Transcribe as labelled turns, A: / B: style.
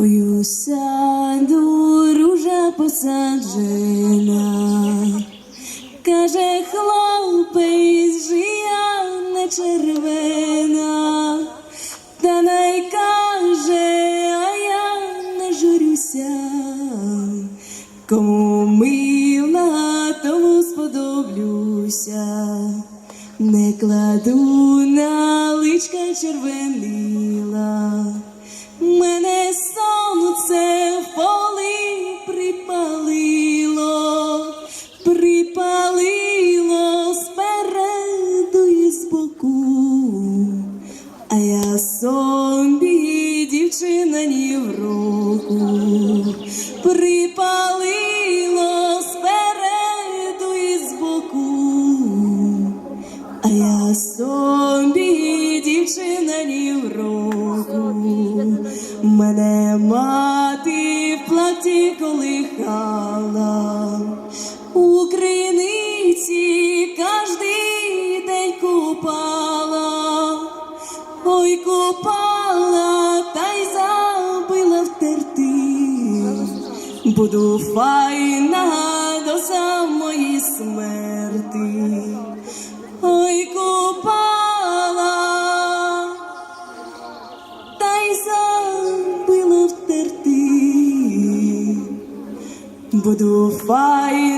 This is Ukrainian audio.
A: Ой, саду ружа посаджена, каже хлопець, жия не червена, та най каже, а я не журюся, кому мила, тому сподоблюся, не кладу на личка червонила. Собі дівчина ні в року, припалило спереду і збоку. А я собі дівчина ні в року, мене мати в платі колихала, у криниці кожний день купала, ой купала, Буду файна до самої смерти. Ой, купала, та й забила втерти. Буду файна